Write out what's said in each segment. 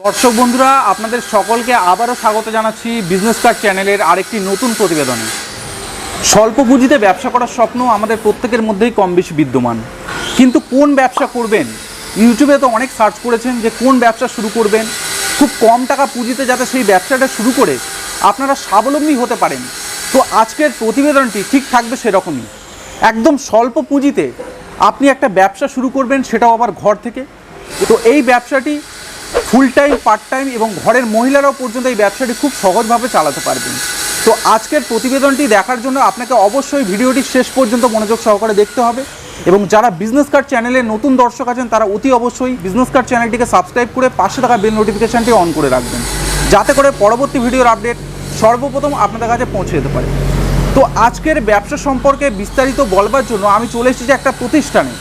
দর্শক বন্ধুরা, আপনাদের সকলকে আবারও স্বাগত জানাচ্ছি বিজনেস কার্ড চ্যানেলের আরেকটি নতুন প্রতিবেদনে। স্বল্প পুঁজিতে ব্যবসা করার স্বপ্ন আমাদের প্রত্যেকের মধ্যেই কম বেশি বিদ্যমান। কিন্তু কোন ব্যবসা করবেন? ইউটিউবে তো অনেক সার্চ করেছেন যে কোন ব্যবসা শুরু করবেন। খুব কম টাকা পুঁজিতে যাতে সেই ব্যবসাটা শুরু করে আপনারা স্বাবলম্বী হতে পারেন। তো আজকের প্রতিবেদনটি ঠিক থাকবে সেরকমই। একদম স্বল্প পুঁজিতে আপনি একটা ব্যবসা শুরু করবেন, সেটাও আবার ঘর থেকে। তো এই ব্যবসাটি ফুল টাইম পার্ট টাইম এবং ঘরের মহিলারাও পর্যন্ত এই ব্যবসাটি খুব সহজভাবে চালাতে পারবেন। তো আজকের প্রতিবেদনটি দেখার জন্য আপনাকে অবশ্যই ভিডিওটি শেষ পর্যন্ত মনোযোগ সহকারে দেখতে হবে এবং যারা বিজনেস কার্ড চ্যানেলে নতুন দর্শক আছেন, তারা অতি অবশ্যই বিজনেস কার্ড চ্যানেলটিকে সাবস্ক্রাইব করে পাশে থাকা বেল নোটিফিকেশানটি অন করে রাখবেন। যাতে করে পরবর্তী ভিডিওর আপডেট সর্বপ্রথম আপনাদের কাছে পৌঁছে যেতে পারে। তো আজকের ব্যবসা সম্পর্কে বিস্তারিত বলবার জন্য আমি চলে এসেছি একটা প্রতিষ্ঠানে।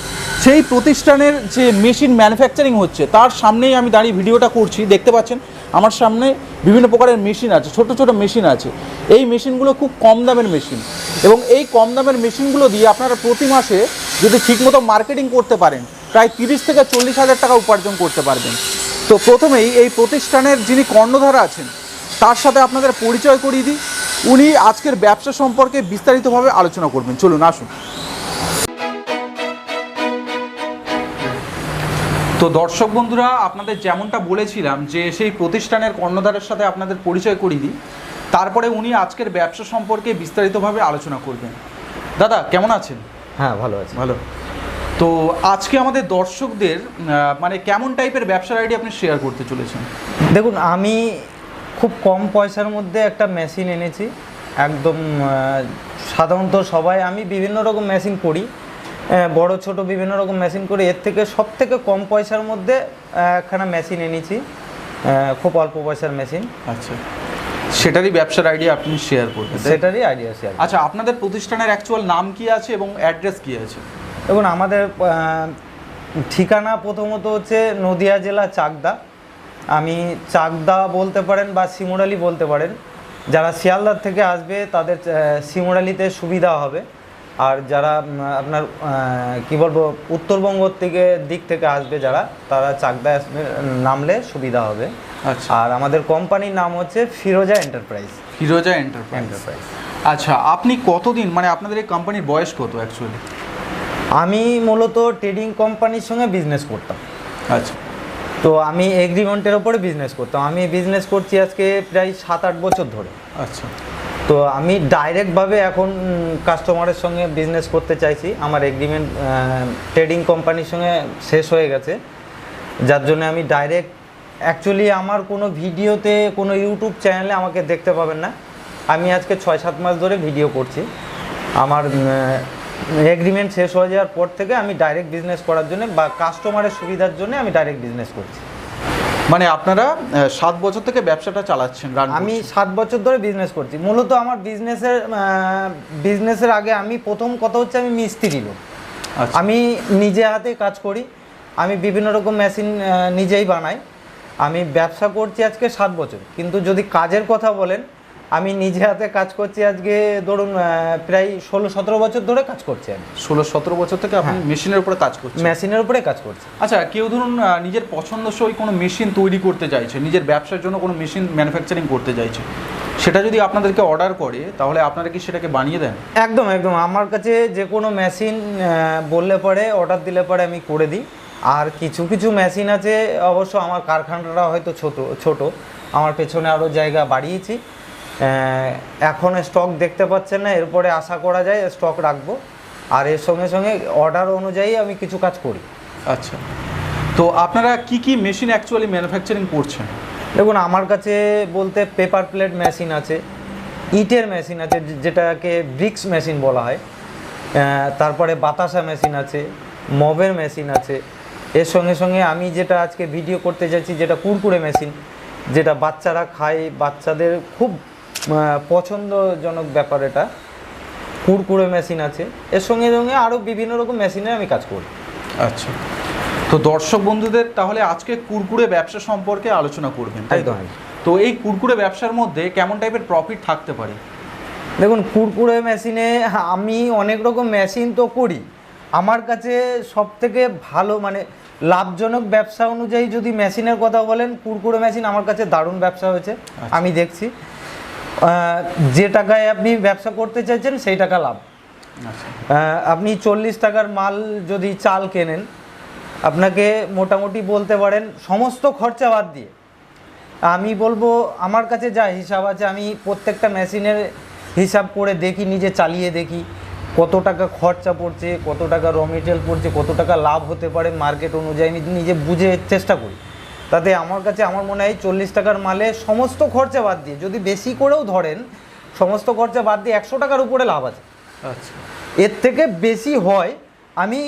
সেই প্রতিষ্ঠানের যে মেশিন ম্যানুফ্যাকচারিং হচ্ছে, তার সামনেই আমি দাঁড়িয়ে ভিডিওটা করছি। দেখতে পাচ্ছেন, আমার সামনে বিভিন্ন প্রকারের মেশিন আছে, ছোট ছোট মেশিন আছে। এই মেশিনগুলো খুব কম দামের মেশিন এবং এই কম দামের মেশিনগুলো দিয়ে আপনারা প্রতি মাসে যদি ঠিকমতো মার্কেটিং করতে পারেন, প্রায় তিরিশ থেকে চল্লিশ হাজার টাকা উপার্জন করতে পারবেন। তো প্রথমেই এই প্রতিষ্ঠানের যিনি কর্ণধারা আছেন, তার সাথে আপনাদের পরিচয় করিয়ে দিই। উনি আজকের ব্যবসা সম্পর্কে বিস্তারিতভাবে আলোচনা করবেন। চলুন, আসুন। তো দর্শক বন্ধুরা আপনাদের যেমনটা বলেছিলাম যে সেই প্রতিষ্ঠানের কর্ণধারের সাথে আপনাদের পরিচয় করিয়ে দিই। তারপরে উনি আজকের ব্যবসা সম্পর্কে বিস্তারিতভাবে আলোচনা করবেন। দাদা কেমন আছেন? হ্যাঁ ভালো আছে। ভালো। তো আজকে আমাদের দর্শকদের মানে কেমন টাইপের ব্যবসার আইডিয়া আপনি শেয়ার করতে চলেছেন? দেখুন আমি খুব কম পয়সার মধ্যে একটা মেশিন এনেছি। একদম সাধারণত সবাই আমি বিভিন্ন রকম মেশিন করি। আহ, বড় ছোট বিভিন্ন রকম মেশিন করে এর থেকে সব থেকে কম পয়সার মধ্যে একখানা মেশিন এনেছি। খুব অল্প পয়সার মেশিন আচ্ছা। সেটারই ব্যবসার আইডিয়া আপনি শেয়ার করবেন সেটারই আইডিয়া শেয়ার আচ্ছা আপনাদের প্রতিষ্ঠানের অ্যাকচুয়াল নাম কি আছে এবং অ্যাড্রেস কি আছে? দেখুন আমাদের ঠিকানা প্রথমত হচ্ছে নদিয়া জেলা চাকদা। আমি চাকদা বলতে পারেন বা শিমুরালি বলতে পারেন। যারা শিয়ালদার থেকে আসবে তাদের শিমুরালিতে সুবিধা হবে। আর যারা আপনার কি বলব উত্তরবঙ্গ থেকে দিক থেকে আসবে যারা তারা চাকদা আসবে নামলে সুবিধা হবে। আচ্ছা। আর আমাদের কোম্পানির নাম হচ্ছে Firoza enterprise. Firoza enterprise. Enterprise. আচ্ছা আপনি কতদিন মানে আপনাদের এই কোম্পানির বয়স কত অ্যাকচুয়ালি আমি মূলত ট্রেডিং কোম্পানির সঙ্গে বিজনেস করতাম। আচ্ছা। তো আমি এগ্রিমেন্টের ওপরে বিজনেস করতাম। আমি বিজনেস করছি আজকে প্রায় সাত আট বছর ধরে। আচ্ছা। তো আমি ডাইরেক্টভাবে এখন কাস্টমারের সঙ্গে বিজনেস করতে চাইছি। আমার এগ্রিমেন্ট ট্রেডিং কোম্পানির সঙ্গে শেষ হয়ে গেছে। যার জন্য আমি ডাইরেক্ট অ্যাকচুয়ালি আমার কোনো ভিডিওতে, কোনো ইউটিউব চ্যানেলে আমাকে দেখতে পাবেন না। আমি আজকে ছয় সাত মাস ধরে ভিডিও করছি। আমার এগ্রিমেন্ট শেষ হয়ে যাওয়ার পর থেকে আমি ডাইরেক্ট বিজনেস করার জন্য বা কাস্টমারের সুবিধার জন্য আমি ডাইরেক্ট বিজনেস করছি। মানে আপনারা সাত বছর থেকে ব্যবসাটা চালাচ্ছেন আমি সাত বছর ধরে বিজনেস করছি। মূলত আমার বিজনেসের বিজনেসের আগে আমি প্রথম কথা হচ্ছে আমি মিস্ত্রি লোক। আচ্ছা। আমি নিজে হাতে কাজ করি। আমি বিভিন্ন রকম মেশিন নিজেই বানাই। আমি ব্যবসা করছি আজকে সাত বছর। কিন্তু যদি কাজের কথা বলেন আমি নিজে হাতে কাজ করছি আজকে ধরুন প্রায় ষোলো সতেরো বছর ধরে কাজ করছি আমি। ষোলো সতেরো বছর থেকে আপনি মেশিনের উপরে কাজ করছেন? মেশিনের উপরে কাজ করছি। আচ্ছা কেউ ধরুন নিজের পছন্দসই কোনো মেশিন তৈরি করতে চাইছে নিজের ব্যবসার জন্য কোনো মেশিন ম্যানুফ্যাকচারিং করতে চাইছে সেটা যদি আপনাদেরকে অর্ডার করে তাহলে আপনারা কি সেটাকে বানিয়ে দেন? একদম একদম। আমার কাছে যে কোনো মেশিন বললে পরে অর্ডার দিলে পরে আমি করে দিই। আর কিছু কিছু মেশিন আছে অবশ্য আমার কারখানাটা হয়তো ছোট ছোট। আমার পেছনে আরও জায়গা বাড়িয়েছি। এখন স্টক দেখতে পাচ্ছেন না এরপরে আশা করা যায় স্টক রাখব। আর এর সঙ্গে সঙ্গে অর্ডার অনুযায়ী আমি কিছু কাজ করি। আচ্ছা। তো আপনারা কি কি মেশিন অ্যাকচুয়ালি ম্যানুফ্যাকচারিং করছেন? দেখুন আমার কাছে বলতে পেপার প্লেট মেশিন আছে ইটের মেশিন আছে যেটাকে ব্রিক্স মেশিন বলা হয়। তারপরে বাতাসা মেশিন আছে মবের মেশিন আছে। এর সঙ্গে সঙ্গে আমি যেটা আজকে ভিডিও করতে যাচ্ছি যেটা কুরকুরে মেশিন যেটা বাচ্চারা খায় বাচ্চাদের খুব পছন্দজনক ব্যাপার এটা। কুরকুরে মেশিন আছে। এর সঙ্গে সঙ্গে আরও বিভিন্ন রকম মেশিনে আমি কাজ করি। আচ্ছা। তো দর্শক বন্ধুদের তাহলে আজকে কুরকুরে ব্যবসা সম্পর্কে আলোচনা করবেন তাই তো। তো এই কুরকুরে ব্যবসার মধ্যে কেমন টাইপের প্রফিট থাকতে পারে? দেখুন কুরকুরে মেশিনে আমি অনেক রকম মেশিন তো করি। আমার কাছে সব থেকে ভালো মানে লাভজনক ব্যবসা অনুযায়ী যদি মেশিনের কথা বলেন কুরকুরে মেশিন আমার কাছে দারুণ ব্যবসা হয়েছে। আমি দেখছি। যে টাকায় আপনি ব্যবসা করতে চাইছেন সেই টাকা লাভ। আচ্ছা। আপনি চল্লিশ টাকার মাল যদি চাল কেনেন আপনাকে মোটামুটি বলতে পারেন সমস্ত খরচা বাদ দিয়ে। আমি বলব আমার কাছে যা হিসাব আছে আমি প্রত্যেকটা মেশিনের হিসাব করে দেখি নিজে চালিয়ে দেখি কত টাকা খরচা পড়ছে কত টাকা র মেটেরিয়াল পড়ছে কত টাকা লাভ হতে পারে মার্কেট অনুযায়ী আমি নিজে বুঝে চেষ্টা করি। তাতে আমার কাছে আমার মনে হয় চল্লিশ টাকার মালে সমস্ত খরচা বাদ দিয়ে যদি বেশি করেও ধরেন সমস্ত খরচা বাদ দিয়ে একশো টাকার উপরে লাভ আছে। আচ্ছা। এর থেকে বেশি হয় আমি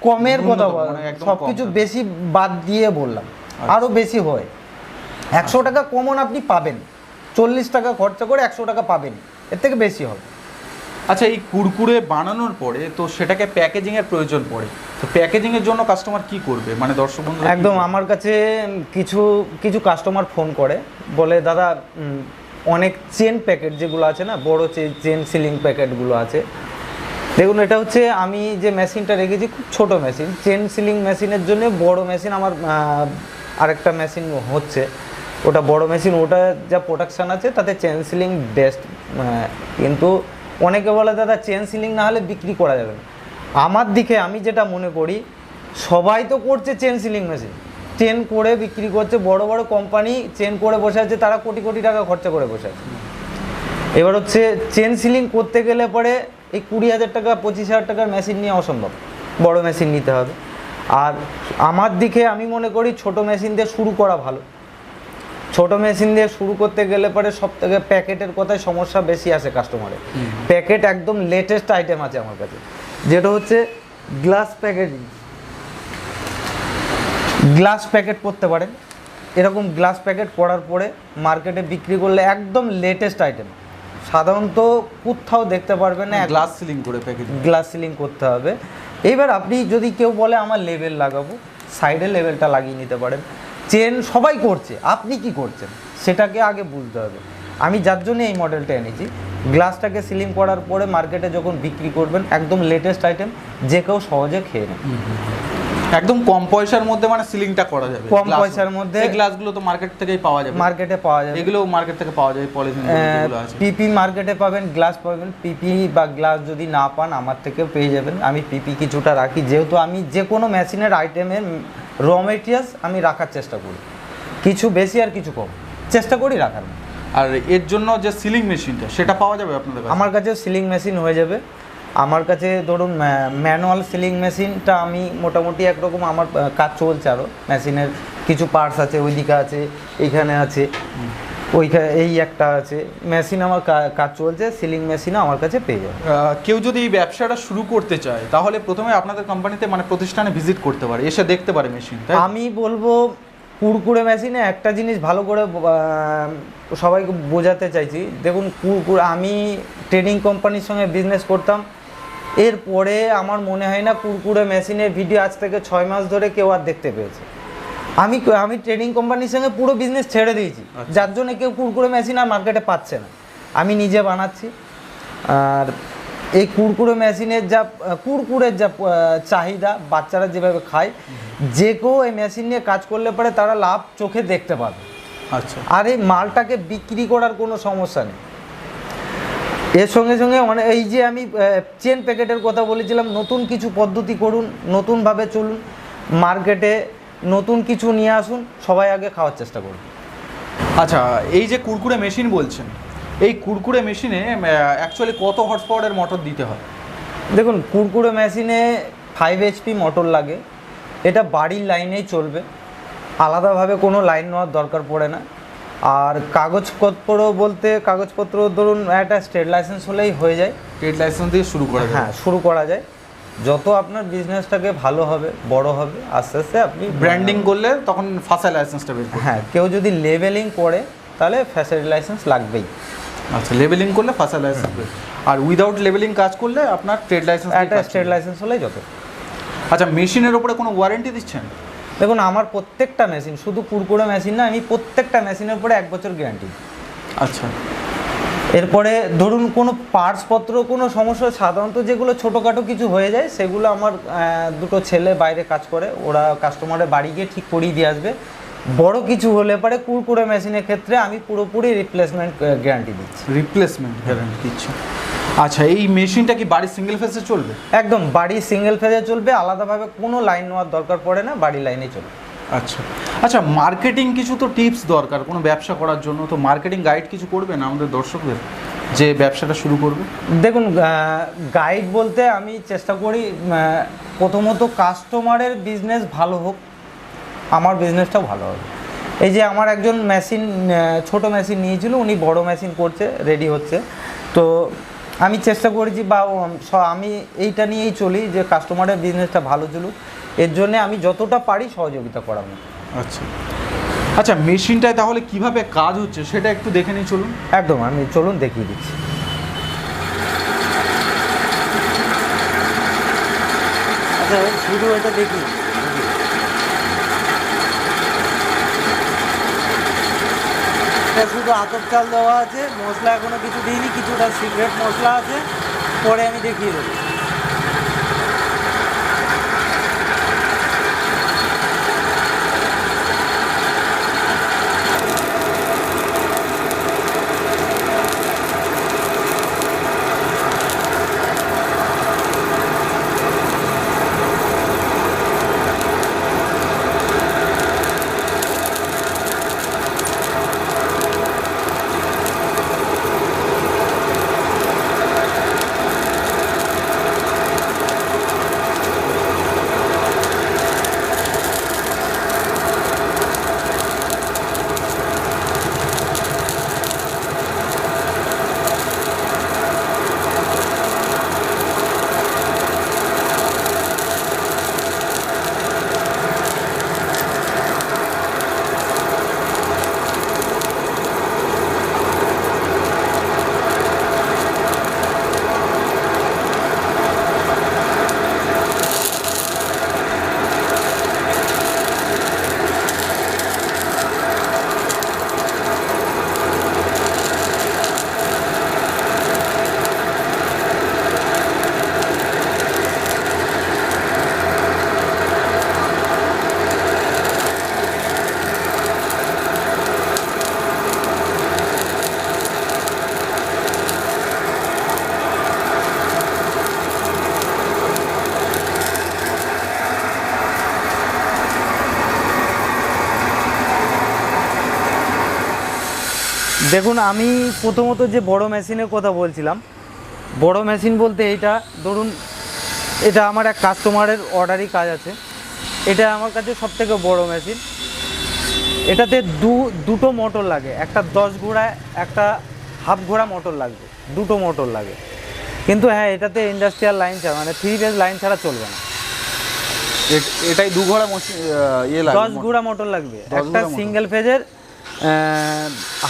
কমের কথা বল মানে সব কিছু বেশি বাদ দিয়ে বললাম আরও বেশি হয়। একশো টাকা কমন আপনি পাবেন চল্লিশ টাকা খরচা করে একশো টাকা পাবেন এর থেকে বেশি হবে। আচ্ছা এই কুরকুরে বানানোর পরে তো সেটাকে প্যাকেজিং এর প্রয়োজন পড়ে। তো প্যাকেজিং এর জন্য কাস্টমার কি করবে? মানে দর্শক বন্ধু একদম আমার কাছে কিছু কিছু কাস্টমার ফোন করে বলে দাদা অনেক চেন প্যাকেট যেগুলো আছে না বড় চেন সিলিং প্যাকেটগুলো আছে। দেখুন এটা হচ্ছে আমি যে মেশিনটা রেখেছি খুব ছোট মেশিন চেন সিলিং মেশিনের জন্য বড় মেশিন আমার আরেকটা মেশিন হচ্ছে। ওটা বড় মেশিন ওটা যা প্রোডাকশান আছে তাতে চেন সিলিং বেস্ট কিন্তু অনেকে বলে, দাদা চেন সিলিং না হলে বিক্রি করা যাবে না। আমার দিকে আমি যেটা মনে করি, সবাই তো করছে চেন সিলিং মেশিন চেন করে বিক্রি করছে, বড় বড় কোম্পানি চেন করে বসে আছে, তারা কোটি কোটি টাকা খরচা করে বসে আছে। এবার হচ্ছে চেন সিলিং করতে গেলে পরে এই কুড়ি হাজার টাকা, পঁচিশ হাজার টাকার মেশিন নিয়ে অসম্ভব। বড় মেশিন নিতে হবে। আর আমার দিকে আমি মনে করি, ছোট মেশিন দিয়ে শুরু করা ভালো। ছোট মেশিন দিয়ে শুরু করতে গেলে পরে সব থেকে প্যাকেটের কথায় সমস্যা বেশি আসে কাস্টমারের প্যাকেট একদম লেটেস্ট আইটেম আছে আমার কাছে। যেটা হচ্ছে গ্লাস প্যাকেটিং গ্লাস প্যাকেট করতে পারেন। এরকম গ্লাস প্যাকেট করার পরে মার্কেটে বিক্রি করলে একদম লেটেস্ট আইটেম সাধারণত কোথাও দেখতে পারবেন না গ্লাস সিলিং করে প্যাকেজিং গ্লাস সিলিং করতে হবে। এইবার আপনি যদি কেউ বলে আমার লেভেল লাগাবো। সাইডে লেভেলটা লাগিয়ে নিতে পারেন। চেন সবাই করছে আপনি কি করছেন? সেটাকে আগে বুঝতে হবে। আমি যার জন্য এই মডেলটা এনেছি গ্লাসটাকে সিলিং করার পরে মার্কেটে যখন বিক্রি করবেন একদম লেটেস্ট আইটেম যে কেউ সহজে খেয়ে নেবে। একদম কম পয়সার মধ্যে মানে সিলিংটা করা যাবে। কম পয়সার মধ্যে- এই গ্লাসগুলো তো মার্কেট থেকেই পাওয়া যাবে। মার্কেটে পাওয়া যাবে। এগুলো মার্কেট থেকে পাওয়া যায় পলিথিন পিপি মার্কেটে পাবেন গ্লাস পাবেন পিপি বা গ্লাস যদি না পান আমার থেকেও পেয়ে যাবেন। আমি পিপি কিছুটা রাখি যেহেতু আমি যে কোনো মেশিনের আইটেমের র মেটেরিয়ালস আমি রাখার চেষ্টা করি। কিছু বেশি আর কিছু কম। চেষ্টা করি রাখার। আর এর জন্য যে সিলিং মেশিনটা সেটা পাওয়া যাবে আপনাদের কাছে? আমার কাছে সিলিং মেশিন হয়ে যাবে। আমার কাছে ধরুন ম্যানুয়াল সিলিং মেশিনটা আমি মোটামুটি একরকম আমার কাজ চলছে আরও মেশিনের কিছু পার্টস আছে ওইদিকে আছে এখানে আছে। ওইখানে এই একটা আছে। মেশিন আমার কাজ চলছে সিলিং মেশিনও আমার কাছে পেয়ে যাবে। কেউ যদি এই ব্যবসাটা শুরু করতে চায় তাহলে প্রথমে আপনাদের কোম্পানিতে মানে প্রতিষ্ঠানে ভিজিট করতে পারে এসে দেখতে পারে মেশিন আমি বলব কুরকুরে মেশিনে একটা জিনিস ভালো করে সবাইকে বোঝাতে চাইছি। দেখুন কুরকুরে আমি ট্রেডিং কোম্পানির সঙ্গে বিজনেস করতাম। এরপরে আমার মনে হয় না কুরকুরে মেশিনের ভিডিও আজ থেকে ছয় মাস ধরে কেউ আর দেখতে পেয়েছে। আমি আমি ট্রেডিং কোম্পানির সঙ্গে পুরো বিজনেস ছেড়ে দিয়েছি। আচ্ছা। যার জন্য কেউ কুরকুরে মেশিন আর মার্কেটে পাচ্ছে না। আমি নিজে বানাচ্ছি। আর এই কুরকুরে মেশিনের যা কুরকুরের যা চাহিদা বাচ্চারা যেভাবে খায় যে কেউ এই মেশিন নিয়ে কাজ করলে পরে তারা লাভ চোখে দেখতে পাবে। আচ্ছা। আর এই মালটাকে বিক্রি করার কোনো সমস্যা নেই। এর সঙ্গে সঙ্গে মানে এই যে আমি চেন প্যাকেটের কথা বলেছিলাম নতুন কিছু পদ্ধতি করুন নতুনভাবে চলুন মার্কেটে নতুন কিছু নিয়ে আসুন সবাই আগে খাওয়ার চেষ্টা করুন। আচ্ছা এই যে কুরকুরে মেশিন বলছেন এই কুরকুরে মেশিনে অ্যাকচুয়ালি কত হর্স পাওয়ারের মোটর দিতে হয়? দেখুন কুরকুরে মেশিনে ফাইভ এইচপি মোটর লাগে। এটা বাড়ির লাইনেই চলবে। আলাদাভাবে কোনো লাইন নেওয়ার দরকার পড়ে না। আর কাগজপত্র বলতে কাগজপত্র ধরুন একটা স্টেট লাইসেন্স হলেই হয়ে যায়। ট্রেড লাইসেন্স দিয়ে শুরু করা হ্যাঁ শুরু করা যায়। যত আপনার বিজনেসটাকে ভালো হবে বড় হবে আস্তে আস্তে আপনি ব্র্যান্ডিং করলে তখন ফাঁসা লাইসেন্সটা বের হ্যাঁ কেউ যদি লেভেলিং করে তাহলে ফ্যাসিলিটি লাইসেন্স লাগবেই। আচ্ছা লেভেলিং করলে ফাঁসা লাইসেন্স আর উইদাউট লেভেলিং কাজ করলে আপনার ট্রেড লাইসেন্স একটা স্টেট লাইসেন্স হলেই যত আচ্ছা মেশিনের উপরে কোনো ওয়ারেন্টি দিচ্ছেন? দেখুন আমার প্রত্যেকটা মেশিন শুধু কুরকুরে মেশিন না আমি প্রত্যেকটা মেশিনের উপরে এক বছর গ্যারান্টি আচ্ছা। এরপরে ধরুন কোনো পার্টসপত্র কোনো সমস্যা সাধারণত যেগুলো ছোটোখাটো কিছু হয়ে যায় সেগুলো আমার দুটো ছেলে বাইরে কাজ করে ওরা কাস্টমারের বাড়ি গিয়ে ঠিক করিয়ে দিয়ে আসবে। বড় কিছু হলে পরে কুরকুরে মেশিনের ক্ষেত্রে আমি পুরোপুরি রিপ্লেসমেন্ট গ্যারান্টি দিচ্ছি। রিপ্লেসমেন্ট গ্যারান্টি দিচ্ছে। আচ্ছা এই মেশিনটা কি বাড়ির সিঙ্গেল ফেসে চলবে? একদম বাড়ি সিঙ্গেল ফেজে চলবে আলাদাভাবে কোনো লাইন নেওয়ার দরকার পড়ে না বাড়ি লাইনে চলবে। আচ্ছা। আচ্ছা মার্কেটিং কিছু তো টিপস দরকার, কোনো ব্যবসা করার জন্য। তো মার্কেটিং গাইড কিছু করবেন আমাদের দর্শকদের, যে ব্যবসাটা শুরু করবে? দেখুন গাইড বলতে আমি চেষ্টা করি প্রথমত কাস্টমারের বিজনেস ভালো হোক, আমার বিজনেসটাও ভালো হবে। এই যে আমার একজন মেশিন ছোট মেশিন নিয়েছিল, উনি বড় মেশিন করছে রেডি হচ্ছে। তো আমি চেষ্টা করেছি বা আমি এইটা নিয়েই চলি যে কাস্টমারের বিজনেসটা ভালো চলুক। এর জন্য আমি যতটা পারি সহযোগিতা করাবো। আচ্ছা। আচ্ছা মেশিনটায় তাহলে কীভাবে কাজ হচ্ছে সেটা একটু দেখে নিই চলুন। একদম আমি চলুন দেখিয়ে দিচ্ছি। আচ্ছা শুধু এটা দেখি। এটা শুধু আতপ চাল দেওয়া আছে মশলা এখনও কিছু দিইনি কিছুটা সিক্রেট মশলা আছে পরে আমি দেখিয়ে দেবো। দেখুন আমি প্রথমত যে বড় মেশিনের কথা বলছিলাম বড় মেশিন বলতে এইটা ধরুন এটা আমার এক কাস্টমারের অর্ডারই কাজ আছে। এটা আমার কাছে সব থেকে বড় মেশিন। এটাতে দু দুটো মোটর লাগে একটা দশ ঘোড়া একটা হাফ ঘোড়া মোটর লাগবে দুটো মোটর লাগে। কিন্তু হ্যাঁ এটাতে ইন্ডাস্ট্রিয়াল লাইন ছাড়া মানে থ্রি ফেজ লাইন ছাড়া চলবে না। এটাই দু ঘোড়া ইয়ে দশ ঘোড়া মোটর লাগবে। একটা সিঙ্গেল ফেজের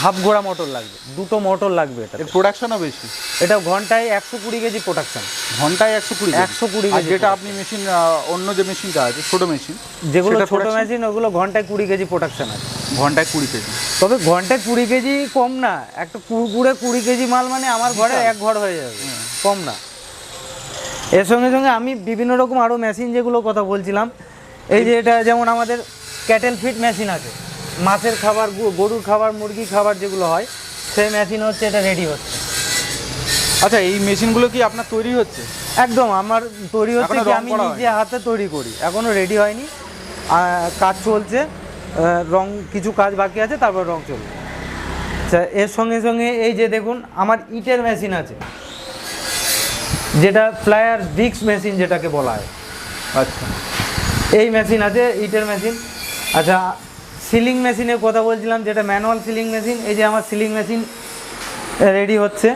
হাফ ঘোড়া মোটর লাগবে। দুটো মোটর লাগবে এটা এর প্রোডাকশনও বেশি। এটা ঘন্টায় একশো কুড়ি কেজি প্রোডাকশন ঘন্টায় একশো কুড়ি 120 আর কেজি যেটা আপনি মেশিন অন্য যে মেশিনটা আছে ছোট মেশিন যেগুলো ছোট মেশিন ওগুলো ঘন্টায় কুড়ি কেজি প্রোডাকশন আছে। ঘন্টায় কুড়ি কেজি। তবে ঘন্টায় কুড়ি কেজি কম না। একটা কুড়কুড়ে কুড়ি কেজি মাল মানে আমার ঘরে এক ঘর হয়ে যাবে। কম না। এর সঙ্গে সঙ্গে আমি বিভিন্ন রকম আরও মেশিন যেগুলো কথা বলছিলাম। এই যে এটা যেমন আমাদের ক্যাটেল ফিট মেশিন আছে। মাছের খাবার গরুর খাবার মুরগি খাবার যেগুলো হয় সেই মেশিন হচ্ছে এটা রেডি হচ্ছে। আচ্ছা এই মেশিনগুলো কি আপনার তৈরি হচ্ছে? একদম আমার তৈরি হচ্ছে কি আমি নিজে হাতে তৈরি করি এখনও রেডি হয়নি। কাজ চলছে রং কিছু কাজ বাকি আছে তারপর রং চলবে। আচ্ছা এর সঙ্গে সঙ্গে এই যে দেখুন আমার ইটের মেশিন আছে। যেটা ফ্লায়ার ডিক্স মেশিন যেটাকে বলা হয়। আচ্ছা। এই মেশিন আছে ইটের মেশিন আচ্ছা সিলিং মেশিনের কথা বলছিলাম যেটা ম্যানুয়াল সিলিং মেশিন এই যে আমার সিলিং মেশিন রেডি হচ্ছে।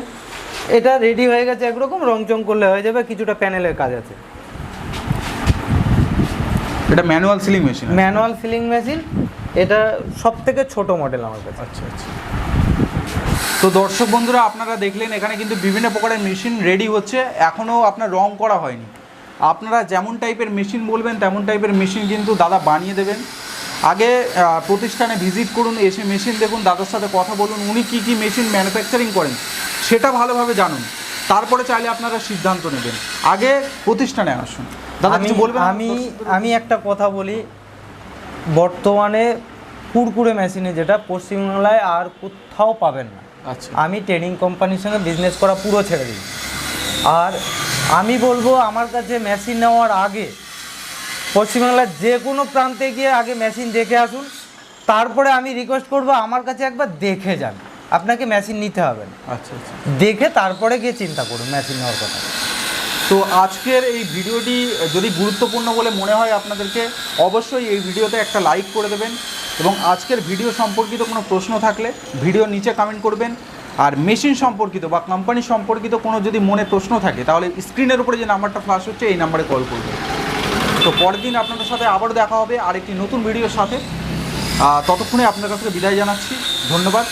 এটা রেডি হয়ে গেছে একরকম রং চং করলে হয়ে যাবে কিছুটা প্যানেলের কাজ আছে। এটা manual sealing machine manual sealing machine এটা সব থেকে ছোট মডেল আমার কাছে। আচ্ছা আচ্ছা। তো দর্শক বন্ধুরা আপনারা দেখলেন এখানে কিন্তু বিভিন্ন প্রকারের মেশিন রেডি হচ্ছে এখনও আপনার রং করা হয়নি। আপনারা যেমন টাইপের মেশিন বলবেন তেমন টাইপের মেশিন কিন্তু দাদা বানিয়ে দেবেন। আগে প্রতিষ্ঠানে ভিজিট করুন এসে মেশিন দেখুন দাদার সাথে কথা বলুন উনি কী কী মেশিন ম্যানুফ্যাকচারিং করেন সেটা ভালোভাবে জানুন। তারপরে চাইলে আপনারা সিদ্ধান্ত নেবেন। আগে প্রতিষ্ঠানে আসুন। দাদা কিছু বলবেন? আমি আমি একটা কথা বলি। বর্তমানে কুরকুরে মেশিনে যেটা পশ্চিমবাংলায় আর কোথাও পাবেন না। আচ্ছা। আমি ট্রেনিং কোম্পানির সঙ্গে বিজনেস করা পুরো ছেড়ে দিই। আর আমি বলব আমার কাছে মেশিন নেওয়ার আগে পশ্চিমবাংলার যে কোনো প্রান্তে গিয়ে আগে মেশিন দেখে আসুন। তারপরে আমি রিকোয়েস্ট করব আমার কাছে একবার দেখে যান। আপনাকে মেশিন নিতে হবে না। আচ্ছা আচ্ছা। দেখে তারপরে গিয়ে চিন্তা করুন মেশিন নেওয়ার কথা। তো আজকের এই ভিডিওটি যদি গুরুত্বপূর্ণ বলে মনে হয় আপনাদেরকে অবশ্যই এই ভিডিওতে একটা লাইক করে দেবেন এবং আজকের ভিডিও সম্পর্কিত কোনো প্রশ্ন থাকলে ভিডিও নিচে কমেন্ট করবেন। আর মেশিন সম্পর্কিত বা কোম্পানি সম্পর্কিত কোনো যদি মনে প্রশ্ন থাকে তাহলে স্ক্রিনের উপরে যে নাম্বারটা ফ্ল্যাশ হচ্ছে এই নাম্বারে কল করবেন। তো পরের দিন আপনাদের সাথে আবার দেখা হবে। আরেকটি নতুন ভিডিওর সাথে। ততক্ষণে আপনার কাছে বিদায় জানাচ্ছি। ধন্যবাদ।